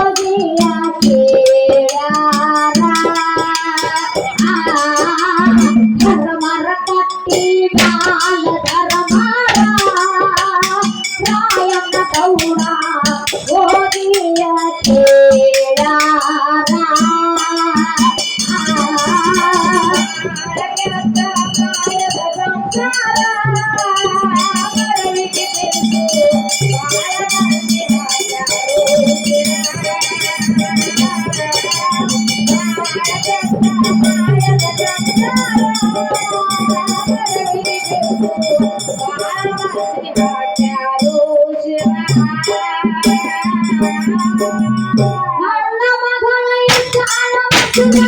আছে You.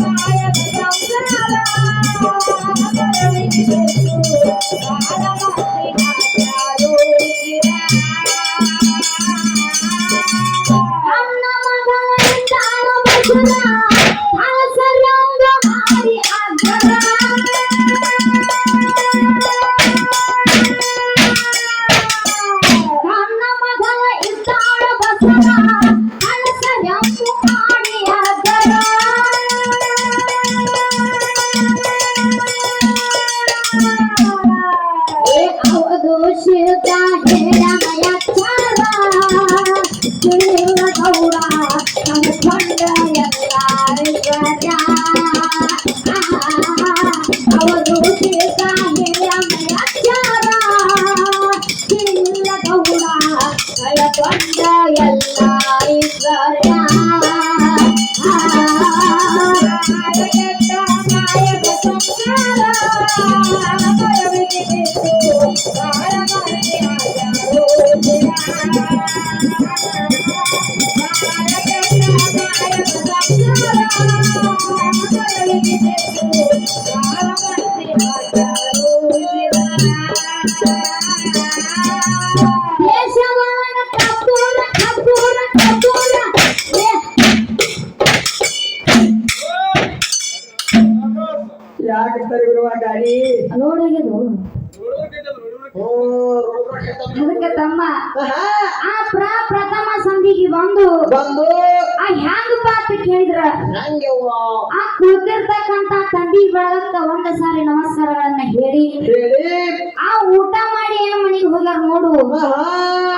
ದೇಶವಾನ ಕಪೂರ ಕಪೂರ ಕಪೂರ ಏ, ಯಾಕೆ ಗಾಡಿ ನೋಡೋಗಿದು ಓ ಅದಕ್ಕೆ ತಮ್ಮ ಆ ಪ್ರ ಪ್ರಥಮ ಸಂಧಿಗೆ ಬಂದು ಬಂದು ಅಂತ ಆ ಕುಳಿತಿರ್ತಕ್ಕಂತ ತಂದಿ ಬೆಳಗಕ್ಕ ಒಂದ ಸಾರಿ ನಮಸ್ಕಾರಗಳನ್ನ ಹೇಳಿ. ಆ ಊಟ ಮಾಡಿ ಏನು ಮನೆಗೆ ಹೋಗ್ಯಾರ ನೋಡು.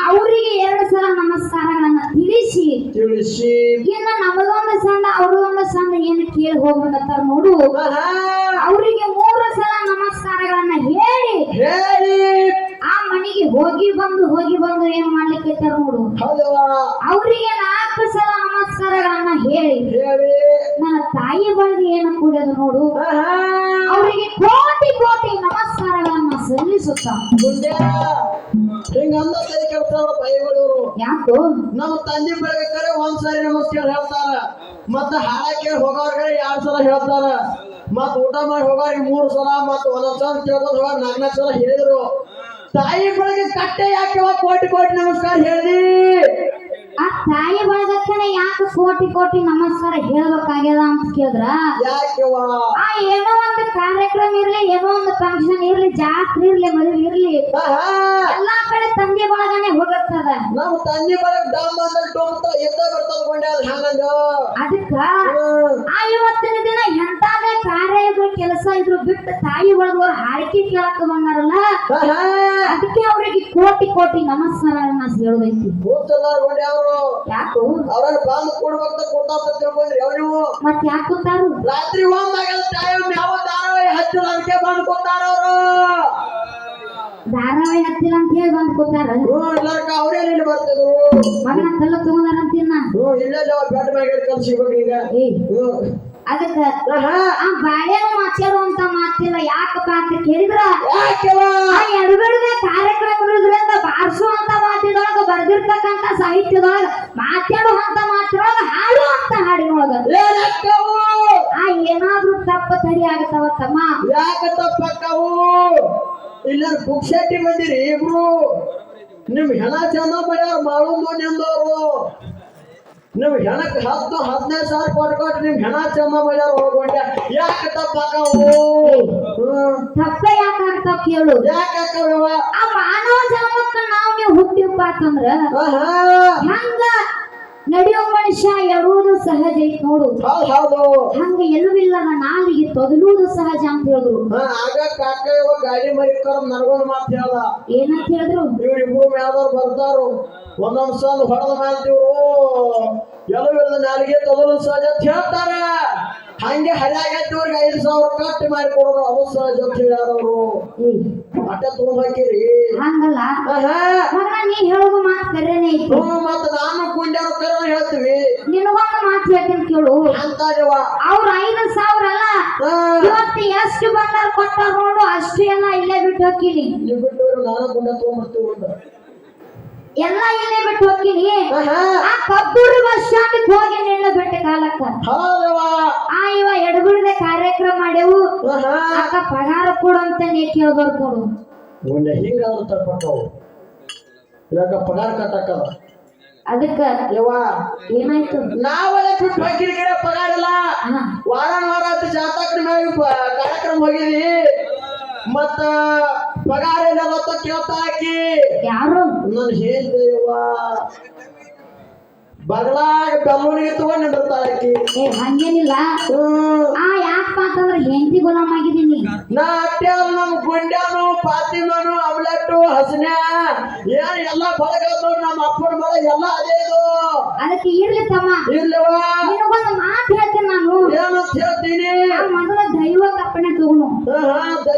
ಅವರಿಗೆ ಎರಡು ಸಲ ನಮಸ್ಕಾರಗಳನ್ನ ತಿಳಿಸಿ. ತಿಳಿಸಿ. ಇನ್ನ ನಮಗೊಂದು ಸಂದ ಅವ್ರದೊಂದು ಸಂದ ಏನು ಕೇಳಿ ಹೋಗ್ಬೇಕಂತಾರ ನೋಡು. ಅವರಿಗೆ ಮೂರು ಸಲ ನಮಸ್ಕಾರಗಳನ್ನ ಹೇಳಿ. ಹೇಳಿ. ಮನೆಗೆ ಹೋಗಿ ಬಂದು ಹೋಗಿ ಬಂದು ಏನ್ ಮಾಡ್ಲಿಕ್ಕೆ ನೋಡು. ಅವರಿಗೆ ನಾಲ್ಕು ಸಲ ನಮಸ್ಕಾರಗಳನ್ನ ಹೇಳಿ. ನನ್ನ ತಾಯಿ ಬಳಿಗೆ ಏನು ಕೂಡದು ನೋಡು. ಅವರಿಗೆ ಕೋಟಿ ಕೋಟಿ ನಮಸ್ಕಾರಗಳನ್ನ ಸಲ್ಲಿಸುತ್ತ. ಗುಂಡ್ಯ ಹಿಂಗ ಅಂದ ಸರಿ ಕೇಳ್ತಾರ ಬೈಗಳು ಯಾಕೋ? ನಮ್ಮ ತಂದೆ ಬೆಳಗಕ್ಕರೆ ಒಂದ್ ಸಾರಿ ನಮಸ್ಕಾರ ಹೇಳ್ತಾರ. ಮತ್ತ ಹಾಳಕ್ಕೆ ಹೋಗೋರ್ಗೆ ಎರಡ್ ಸಲ ಹೇಳ್ತಾರ. ಮತ್ತ ಊಟ ಮಾಡಿ ಹೋಗೋರಿಗೆ ಮೂರ್ ಸಲ ಮತ್ತ ಒಂದೊಂದ್ ಸಲ ಕೇಳ್ಕೊಂಡ್ ಹೋಗೋರ್ ನಾಲ್ಕು ಸಲ ಹೇಳಿದ್ರು. ತಾಯಿ ಬೆಳಗ್ಗೆ ಕಟ್ಟೆ ಯಾಕೆ ಕೋಟಿ ಕೋಟಿ ನಮಸ್ಕಾರ ಹೇಳಿದಿ. ಆ ತಾಯಿ ಬಳಗಕ್ಕನೆ ಯಾಕೆ ಕೋಟಿ ಕೋಟಿ ನಮಸ್ಕಾರ ಹೇಳ್ಬೇಕಾಗ್ಯದ ಅಂತ ಕೇಳಿದ್ರ? ಆ ಏನೋ ಒಂದು ಕಾರ್ಯಕ್ರಮ ಇರ್ಲಿ ಏನೋ ಒಂದು ಫಂಕ್ಷನ್ ಇರ್ಲಿ ಜಾತ್ರೆ ಇರ್ಲಿ ಮದುವೆ ಇರ್ಲಿ ಎಲ್ಲಾ ಕಡೆ ತಂದೆ ಬಳಗನೆ ಹೋಗತ್ತದ. ನಮ್ಮ ತಂದೆ ಬೆಳಗ್ಗೆ ಡಾಮ್ ಅಂದ್ರೆ ಡೊಂತ ಎದ್ದ ಬರ್ತದ ಕೊಂಡೆ ಅದ್ ಹಂಗಂದ? ಅದಕ್ಕ ಆ ಇವತ್ತಿನ ದಿನ ಎಂತಾದ ಕಾರ್ಯ ಇದ್ರು ಕೆಲಸ ಇದ್ರು ಬಿಟ್ಟು ತಾಯಿ ಒಳಗ ಹಾಡಿಕೆ ಕೇಳಕ ಬಂದಾರಲ್ಲ? ಅದಕ್ಕೆ ಅವರಿಗೆ ಕೋಟಿ ಕೋಟಿ ನಮಸ್ಕಾರಗಳನ್ನ ಹೇಳೋದೈತಿ. ಕೂತಲ್ಲಾರ ಅವರು ಯಾಕು? ಅವ್ರನ್ನ ಕೊಡ್ಬೇಕಂತ ಕೊಡ್ತಾರ? ತಿಳ್ಕೊಂಡ್ರಿ ರಾತ್ರಿ ಒಂದಾಗ ಟೈಮ್ ಯಾವ ಧಾರಾವಾಹಿ ಹತ್ತಿರ ಅದಕ್ಕೆ ಬಂದು ಕೊಡ್ತಾರ ಅವರು? ಧಾರಾವಾಹಿ ಹತ್ತಿಲ್ಲ ಅಂತ ಹೇಳಿ ಬಂದ್ ಕೊಡ್ತಾರ ಹ್ಞೂ ಇಲ್ಲರ್ಕ ಅವ್ರೇ ಇಲ್ಲಿ ಬರ್ತಿದ್ರು? ಮಗನ ಕಲ್ಲ ತಗೊಂಡಾರ ಅಂತೀನ ಹ್ಞೂ ಇಲ್ಲೇ ಈಗ. ಹ್ಞೂ. ಅದಕ್ಕ ಆ ಅಂತ ಮಾತಿಲ್ಲ ಯಾಕಪ್ಪ ಅಂತ ಕೇಳಿದ್ರ? ಆ ಅಂತ ಮಾತಿನೊಳಗ ಬರ್ದಿರ್ತಕ್ಕಂತ ಸಾಹಿತ್ಯದೊಳಗ ಮಾತಾಡುವಂತ ಮಾತ್ರೊಳಗ ಹಾಡು ಅಂತ ಹಾಡಿನೊಳಗ ಆ ಏನಾದ್ರೂ ತಪ್ಪ ತಡಿ ಆಗತ್ತವ ತಮ್ಮ. ಯಾಕೆ ತಪ್ಪಕ್ಕವು? ಇಲ್ಲ ಬುಕ್ಸೆಟ್ಟಿ ಬಂದಿರಿ ಇಬ್ರು. ನಿಮ್ ಹೆಣ ಚಂದ ಮಾಡ್ಯಾರ ಮಾಡು ನಿಂದವರು ನಿಮ್ ಹೆಣಕ್ಕೆ ಹತ್ತು ಹದಿನೈದು ಸಾವಿರ ಕೊಟ್ಟು ಕೊಟ್ಟು ನಿಮ್ ಹೆಣ ಚಮ್ಮ ಮಾಡ್ಯಾರ ಹೋಗ್ಕೊಂಡೆ ಯಾಕೆ ತಪ್ಪಾಕವು? ತಪ್ಪ ಯಾಕಾಗ್ತಾವ ಕೇಳು. ಯಾಕಕ್ಕವ ಆ ಮಾನವ ಜನ್ಮಕ್ಕ ನಾವು ನೀವು ಹುಟ್ಟಿಪ್ಪ ಅಂತಂದ್ರ ಹಂಗ ನಡೆಯೋ ಮನುಷ್ಯ ಎಡುವುದು ಸಹಜ ಐತ್ ನೋಡು. ಹೌದು ಹೌದು. ಹಂಗ ಎಲುವಿಲ್ಲದ ನಾಲಿಗೆ ತೊದಲುವುದು ಸಹಜ ಅಂತ ಹೇಳಿದ್ರು ಹಾ, ಆಗ ಕಾಕ ಇವ ಗಾಡಿ ಮರಿ ಕರ್ ನನ್ಗೊಂದು ಮಾತು ಹೇಳ್ದ ಏನಂತ ಹೇಳಿದ್ರು? ಇವ್ರಿಬ್ರು ಬರ್ತಾರು ಒಂದೊಂದ್ ಸಲ ಹೊಡೆದ ಮ್ಯಾಲ್ತಿವ್ರು ಎಲ್ಲವಿಲ್ಲದ ನಾಲಿಗೆ ತೊದಲು ಸಹಜ ಅಂತ ಹೇಳ್ತಾರ. ಹಂಗೆ ಹರಿಯಾಗೈತಿವ್ರಿಗೆ ಐದು ಸಾವಿರ ಕಟ್ ಮಾಡಿ ಕೊಡೋರು ಅದು ಜೊತೆ ಅಂತ ಏ, ಅಟ್ಟ ತಗೊಂಡ್ ಹಾಕಿರಿ ಹಂಗಲ್ಲ ಮಗನ ನೀ ಹೇಳೋದು ಮಾತು ಕರೆನೇ ಐತಿ. ಹ್ಞೂ ಮತ್ತ ನಾನು ಕುಂಡ್ಯಾರ ಕರ ಹೇಳ್ತೀವಿ. ನಿನಗೊಂದು ಮಾತು ಹೇಳ್ತೀನಿ ಕೇಳು. ಅಂತಾಜವ ಅವ್ರ ಐದು ಸಾವಿರ ಅಲ್ಲ? ಇವತ್ತು ಎಷ್ಟು ಬಂಗಾರ ಕೊಟ್ಟಾರ ನೋಡು ಅಷ್ಟು ಎಲ್ಲ ಇಲ್ಲೇ ಬಿಟ್ಟು ಹೋಗಿರಿ ನೀವು ಬಿಟ್ಟು ನಾನು ಕುಂಡ ತಗೊಂಡ್ಬರ್ತೀವಿ ಅಂತ ಎಲ್ಲ ಇಲ್ಲೇ ಬಿಟ್ಟು ಹೋಗಿರಿ ಆ ಕಬ್ಬೂರು ಬಸ್ ಸ್ಟಾಂಡ್ ಹೋಗಿ ನಿಲ್ಲ ಬಿಟ್ಟು ಕಾಲಕ್ಕ. ಹೌದವ ಅಕ್ಕ ಪಗಾರ ಕೊಡು ಅಂತ ನೀ ಕೇಳ್ಬಾರ್ದು ನೋಡು ಒಳ್ಳೆ ಹಿಂಗಾದ್ರು ತಪ್ಪಕ್ಕವು ಇವಾಗ ಪಗಾರ ಕಟ್ಟಕ್ಕದ ಅದಕ್ಕ ಯವ್ವ. ಏನಾಯ್ತು? ನಾವೆಲ್ಲ ಬಿಟ್ಟು ಹೋಗಿರಿ ಕಡೆ ಪಗಾರ ಇಲ್ಲ. ವಾರ ವಾರ ಆತು ಜಾತಕನ ಮೇಲೆ ಕಾರ್ಯಕ್ರಮ ಹೋಗಿದಿ ಮತ್ತ ಪಗಾರ ಇಲ್ಲ ಅಂತ ಕೇಳ್ತಾ ಹಾಕಿ. ಯಾರು? ನಾನು ಹೇಳ್ದೆ ಯವ್ವ. ಬಗಲಾಗ ಬೆಲ್ಲೂನಿಗೆ ತಗೊಂಡ್ ನಿಂದಿರ್ತಾಳ ಆಕಿ. ಏ ಹಂಗೇನಿಲ್ಲ. ಆ ಯಾಕಪ್ಪ ಅಂತಂದ್ರೆ ಹೆಂಡತಿ ಗುಲಾಮ್ ಆಗಿದ್ದೀನಿ ನಾ ಅಟ್ಟ್ಯಾವ ನಮ್ ಗುಂಡ್ಯಾನು ಪಾತಿಮನು ಅಮ್ಲೆಟ್ಟು ಹಸನ್ಯಾ ಏನ್ ಎಲ್ಲ ಬಳಗದ್ದು ನಮ್ಮ ಅಪ್ಪನ ಮಳ ಎಲ್ಲ ಅದೇ ಇದು. ಅದಕ್ಕೆ ಇರ್ಲಿ ತಮ್ಮ. ಇಲ್ಲವ ನಿನಗೊಂದು ಮಾತು ಹೇಳ್ತೀನಿ ನಾನು. ಏನಂತ ಹೇಳ್ತೀನಿ? ಮೊದಲ ದೈವ ಕಪ್ಪಣೆ ತಗೊಂಡು. ಹಾ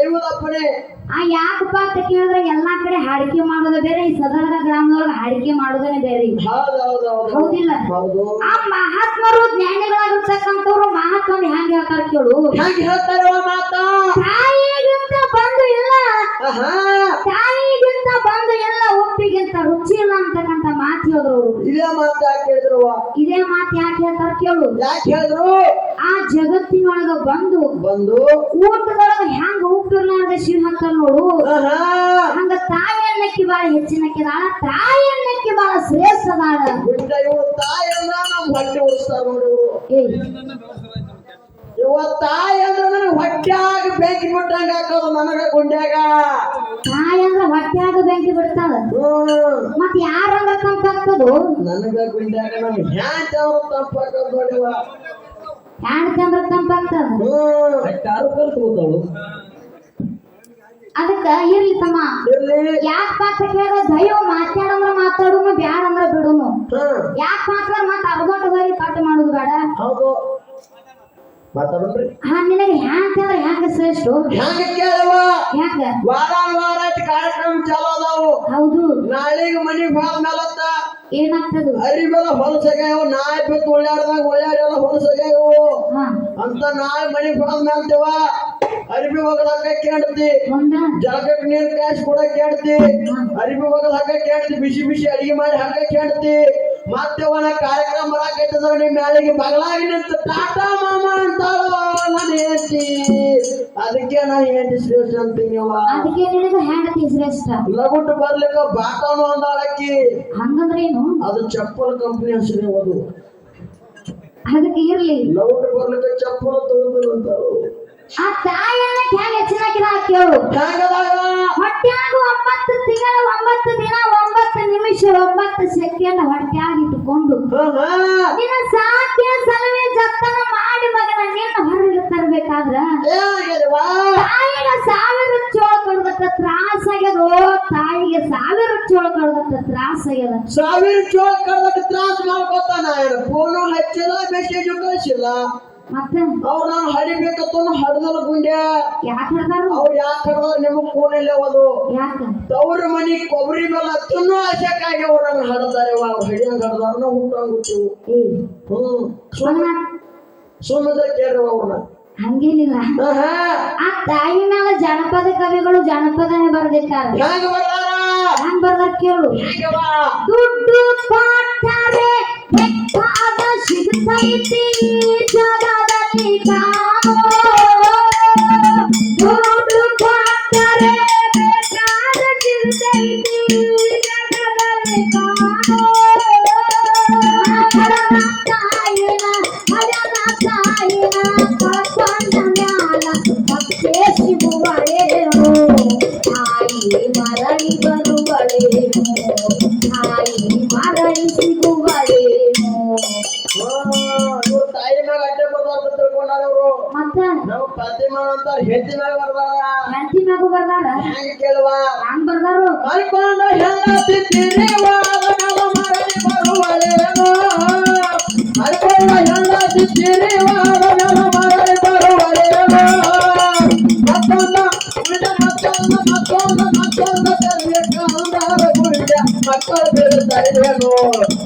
ದೈವದ ಅಪ್ಪನೇ ಆ ಯಾಕಪ್ಪ ಅಂತ ಕೇಳಿದ್ರೆ ಎಲ್ಲಾ ಕಡೆ ಹಾಡಿಕೆ ಮಾಡೋದು ಬೇರೆ ಈ ಸದರ್ಗ ಗ್ರಾಮದೊಳಗ ಹಾಡಿಕೆ ಮಾಡೋದೇ ಬೇರೆ. ಹೌದು ಹೌದು ಹೌದು. ಹೌದಿಲ್ಲ? ಹೌದು. ಆ ಮಹಾತ್ಮರು ಜ್ಞಾನಿಗಳಾಗಿರ್ತಕ್ಕಂಥವ್ರು ಮಹಾತ್ಮ ಹೆಂಗ್ ಹೇಳ್ತಾರ ಕೇಳು? ಹೆಂಗ್ ಮಾತಾ ಮಾತ? ತಾಯಿಗಿಂತ ಬಂದು ಇಲ್ಲ. ತಾಯಿಗಿಂತ ಎಲ್ಲ ಒಪ್ಪಿಗಿಂತ ರುಚಿ ಇಲ್ಲ ಅಂತಕ್ಕಂತ ಮಾತು ಹೇಳಿದ್ರು ಅವ್ರು. ಇದೇ ಮಾತು ಯಾಕೆ ಹೇಳಿದ್ರು? ಇದೇ ಮಾತು ಯಾಕೆ ಹೇಳ್ತಾರ ಕೇಳು. ಯಾಕೆ ಹೇಳಿದ್ರು? ಆ ಜಗತ್ತಿನೊಳಗ ಬಂದು ಬಂದು ಊಟದೊಳಗ ಹೆಂಗ ಉಪ್ಪಿರ್ಲಾರ್ದ ಹಾಕ್ತಾರ ನೋಡು. ಹಂಗ ತಾಯಿ ಅನ್ನಕ್ಕೆ ಬಾಳ ಹೆಚ್ಚಿನಕ್ಕಿದಾಳ ತಾಯಿ ಅನ್ನಕ್ಕೆ ಬಾಳ ಶ್ರೇಷ್ಠ ಇವ್ರು ತಾಯನ್ನ ನಮ್ ಹೊಟ್ಟೆ ಉಳಿಸ್ತಾರ ನೋಡು. ಇವ ತಾಯಿ ಅಂದ್ರೆ ಹೊಟ್ಟೆ ಬೆಂಕಿ ಬಿಟ್ಟಂಗ ಹಾಕೋದು ನನಗ ಗುಂಡ್ಯಾಗ. ತಾಯಿ ಅಂದ್ರ ಹೊಟ್ಯಾಗ ಬೆಂಕಿ ಬಿಡ್ತಾಳ ಯಾರ ಮತ್ ಯಾರಂದ್ರ ತಂಪಾಗ್ತದು ನನಗ ಗುಂಡ್ಯಾಗ ನಮ್ ಹ್ಯಾಂತ ಅವ್ರು ತಪ್ಪಾಕೋದು ನೋಡಿವ. ಹ್ಯಾಂಡ್ ಅಂದ್ರ ತಂಪಾಗ್ತದ ಯಾರು ಕಲ್ತ್ಕೋತಾಳು ಅದಕ್ಕ ಇರ್ಲಿ ತಮ್ಮ. ಇರ್ಲಿ. ಯಾಕ ಪಾತ್ರ ಕೇಳ ದೈವ ಮಾತಾಡಂದ್ರ ಮಾತಾಡುನು ಬ್ಯಾಡ ಅಂದ್ರ ಬಿಡುನು ಯಾಕ ಪಾತ್ರ ಮತ್ತ ಅರ್ಧೋಟ ಹೋಗಿ ಕಟ್ ಮಾಡುದು ಬೇಡ? ಹೌದು. ಮಾತಾಡ್ರಿ. ಹಾ ನಿನಗೆ ಹ್ಯಾಂಗ ಶ್ರೇಷ್ಠ? ಕೇಳವ ಯಾಕ? ವಾರ ಕಾರ್ಯಕ್ರಮ ಚಾಲೋ ಅದಾವು. ಹೌದು. ನಾಳೆಗೆ ಮನಿಗ್ ಹೋದ ಮೇಲತ್ತ ಏನಾಗ್ತದು? ಅರಿಬೆಲ್ಲ ಹೊಲಸಾಗ್ಯಾವ ನಾಯಿ ಬಿತ್ತು ಒಳ್ಳೆಯಾಡ್ದಾಗ ಒಳ್ಳೆಯಾಡೆಲ್ಲ ಹೊಲಸಾಗ್ಯಾವು ಅಂತ ನಾಳೆ ಮನಿಗ್ ಹೋದ ಮೇಲ್ತೇವ ಅರಿಬಿ ಹೋಗದಾಗ ಕೇಳ್ತಿ. ನೀರ್ ಕಾಯಿಸಿ ಕೂಡ ಕೇಳ್ತಿ. ಅರಿಬಿ ಹೋಗದ ಹಾಕ ಕೇಳ್ತಿ. ಬಿಸಿ ಬಿಸಿ ಅಡಿಗೆ ಮಾಡಿ ಹಾಕ ಕೇಳ್ತಿ. ಮತ್ತೆ ಅವನ ಕಾರ್ಯಕ್ರಮ ಬರಾಕೈತಂದ್ರ ನಿಮ್ ಮ್ಯಾಲಿಗೆ ಬಗಲಾಗಿ ನಿಂತ ಟಾಟಾ ಮಾಮ ಅಂತಾಳ ನಾನು ಹೇಳ್ತಿ ಅದಕ್ಕೆ ನಾ ಏನ್ ಶ್ರೇಷ್ಠ ಅಂತೀನಿ ಅವ ಅದಕ್ಕೆ ನಿನಗ ಹೆಂಡತಿ ಶ್ರೇಷ್ಠ. ಲಗುಟ್ ಬರ್ಲಿಕ್ಕ ಬಾಟಾನು ಅಂದಾಳಕ್ಕಿ ಹಂಗಂದ್ರೆ ಏನು ಅದು ಚಪ್ಪಲ್ ಕಂಪನಿ ಹೆಸರು ಅದು ಅದಕ್ಕೆ ಇರ್ಲಿ. ಲಗುಟ್ ಬರ್ಲಿಕ್ಕ ಚಪ್ಪಲ್ ತಗೊಂಡು ಅಂತಾಳು ಆ ತಾಯಿಯನ್ನ ಹ್ಯಾಂಗ ಹೆಚ್ಚಿನಾಕಿದ ಕೇಳು ಹೊಟ್ಯಾಗ ಒಂಬತ್ತು ತಿಂಗಳ ಒಂಬತ್ತು ದಿನ ಒಂಬತ್ತು ನಿಮಿಷ ಒಂಬತ್ತು ಸೆಕೆಂಡ್ ಹೊಟ್ಟ್ಯಾಗ ಇಟ್ಕೊಂಡು ನಿನ್ನ ಸಾಧ್ಯ ಸಲುವೆ ಜತನ ಮಾಡಿ ಮಗನ ನಿನ್ನ ಹೊರಗೆ ತರಬೇಕಾದ್ರ? ತಾಯಿಗ ಸಾವಿರ ಚೋಳ ಕೊಡ್ಬೇಕ ತ್ರಾಸ ಆಗ್ಯದೋ? ತಾಯಿಗೆ ಸಾವಿರ ಚೋಳ ಕೊಡ್ಬೇಕ ತ್ರಾಸ ಆಗ್ಯದ? ಸಾವಿರ ಚೋಳ ಕೊಡ್ಬೇಕ ತ್ರಾಸ ಮಾಡ್ಕೊತಾನ ಫೋನು ಹಚ್ಚಿಲ್ಲ ಮೆಸೇಜ್ ಕಳಿಸಿಲ್ಲ. ಅವ್ರು ನಾನು ಹಡಿಬೇಕತ್ತ ಹಡ್ದಲ್ಲ ಗುಂಡ್ಯ. ಯಾಕೆ ಹೇಳ್ತಾರ ಅವ್ರು ಯಾಕೆ ಹಡ್ದಾರ ನಿಮಗ್ ಫೋನಲ್ಲಿ ಅದು. ತವ್ರ ಮನಿ ಕೊಬ್ಬರಿ ಮೇಲೆ ತಿನ್ನೋ ಆಶಕ್ಕಾಗಿ ಅವ್ರನ್ನ ಹಡ್ತಾರೆ ಅವ್ರು ಹಡಿಯಂಗ್ ಹಡ್ದಾರ ನಾವು ಹುಟ್ಟಂಗುತ್ತೀವಿ ಏ. ಹ್ಮ್. ಸುಮ್ಮ ಮಗನ ಸುಮ್ಮನೆ ಕೇಳ್ರಿ ಅವ್ರನ್ನ ಹಂಗೇನಿಲ್ಲ. ಆ ತಾಯಿ ಮ್ಯಾಲ ಜಾನಪದ ಕವಿಗಳು ಜಾನಪದನೇ ಬರ್ದಿಟ್ಟಾರ ಹೆಂಗ ಬರ್ದಾರ? ಕೇಳು. ದುಡ್ಡು ಕೊಟ್ಟರೆ. సిద్ధైతే జగదతి ಬೀಳುತ್ತಾರೇನೋ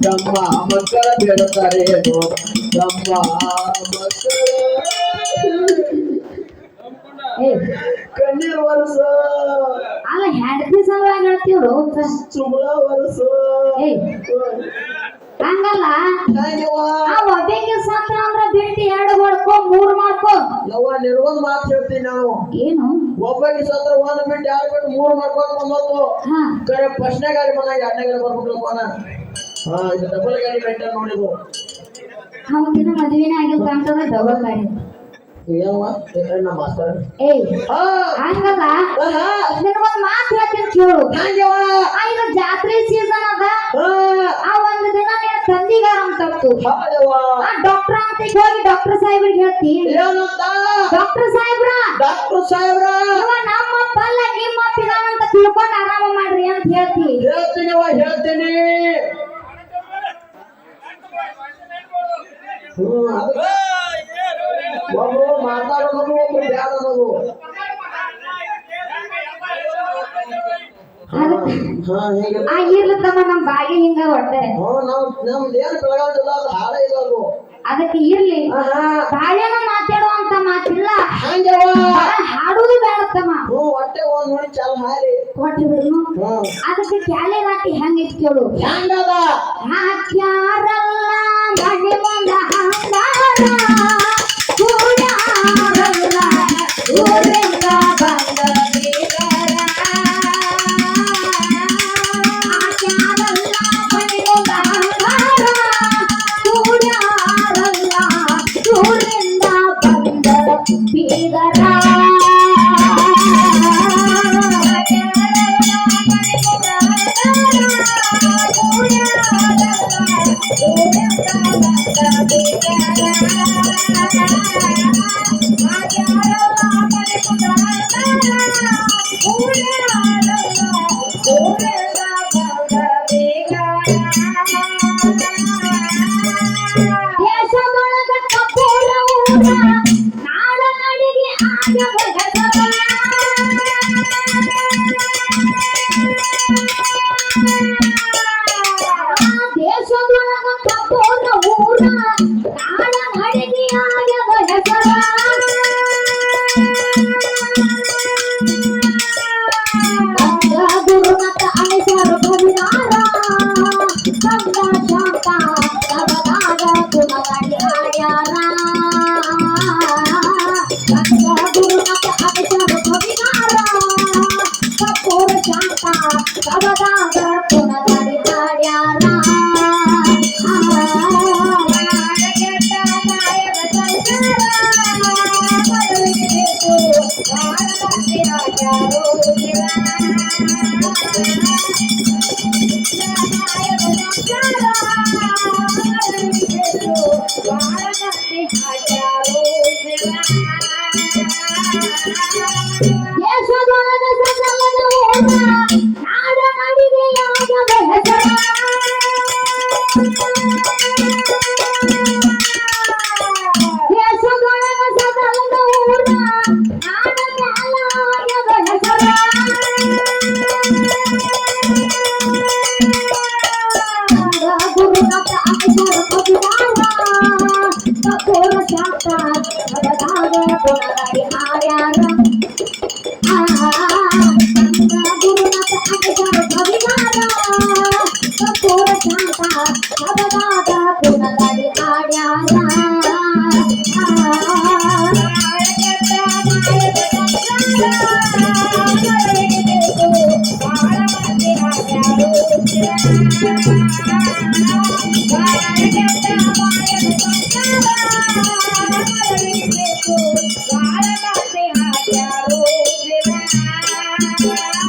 ತಮ್ಮ ಮಕ್ಕಳ ಬೀಳುತ್ತಾರೇನೋ ತಮ್ಮ ಮಕ್ಕಳ ಏ ಕಣ್ಣೀರ್ ವರ್ಷ ಅಲ್ಲ ಹೆಂಡತಿ ಸಲುವಾಗಿ ಹೇಳ್ತೀವ್ರು ಸುಮಲ ವರ್ಷ ಏ ಹಂಗಲ್ಲ. ಆ ಒಬ್ಬಕ್ಕೆ ಸತ್ರ ಅಂದ್ರ ಬಿಟ್ಟು ಎರಡು ಮಾಡ್ಕೋ ಮೂರು ಮಾಡ್ಕೋ. ಯವ್ವ ನಿರ್ವಂದ್ ಮಾತು ಹೇಳ್ತೀನಿ ನಾನು. ಏನು? ಒಬ್ಬಗೆ ಸತ್ರ ಒಂದ್ ಬಿಟ್ಟು ಎರಡು ಬಿಟ್ಟು ಮೂರು ಮಾಡ್ಕೊಂಡು ಬಂದದ್ದು ಕರೆ ಫಸ್ಟ್ನೇ ಗಾಡಿ ಬಂದಾಗ ಎರಡನೇ ಗಾಡಿ ಹಾ ಇದು ಡಬಲ್ ಗಾಡಿ ಕಟ್ಟ ನೋಡಿದ್ರು ಅವತ್ತಿನ ಮದುವೆನೇ ಆಗಿಲ್ಲ ಅಂತಂದ್ರೆ ಡಬಲ್ ಗಾಡಿ. ಹಂಗಲ್ಲ? ನಿನಗೊಂದ್ ಮಾತು ಹೇಳ್ತೀನಿ ಕೇಳು. ಜಾತ್ರೆ ಸೀಸನ್ ಅದ. ಆ ಒಂದ್ ಅಂತ ಆ ಡಾಕ್ಟರ್ ಅಂತ ಹೋಗಿ ಡಾಕ್ಟರ್ ಸಾಹೇಬ್ರಿಗೆ ಹೇಳ್ತಿ ಡಾಕ್ಟರ್ ಸಾಹೇಬ್ರ. ಡಾಕ್ಟರ್ ಸಾಹೇಬ್ರ. ಇವ ನಮ್ಮ ಪಲ್ಲ ನಿಮ್ಮ ಪಿದಾನ ಅಂತ ತಿಳ್ಕೊಂಡು ಆರಾಮ ಮಾಡ್ರಿ ಅಂತ ಹೇಳ್ತಿ ಹೇಳ್ತೀನಿ ಹೇಳ್ತೀನಿ. ಒಬ್ರು ಮಾತಾಡೋದು ಒಬ್ರು ಒಬ್ರು ಬ್ಯಾಡ ಅನ್ನೋದು ಹಾ ಹೇಗೆ ಅದಕ್ಕೆ ಇರ್ಲಿ. ಬಾಳೆನ ಮಾತಾಡುವಂತ ಮಾತಿಲ್ಲ. ಹಾಡುದು ಬೇಡ ತಮ್ಮ ಹೊಟ್ಟೆ ನೋಡಿ ಚಲ ಹಾರಿ. ಕೊಟ್ಟಿದ್ರು ಅದಕ್ಕೆ ಕ್ಯಾಲೆ ರಾಟಿ ಹೆಂಗೈತಿ ಕೇಳು. ಹೆಂಗದ? ಹಾಕ್ಯಾರಲ್ಲ ಬಂದ ಹಾ Yeah. 不要，不要，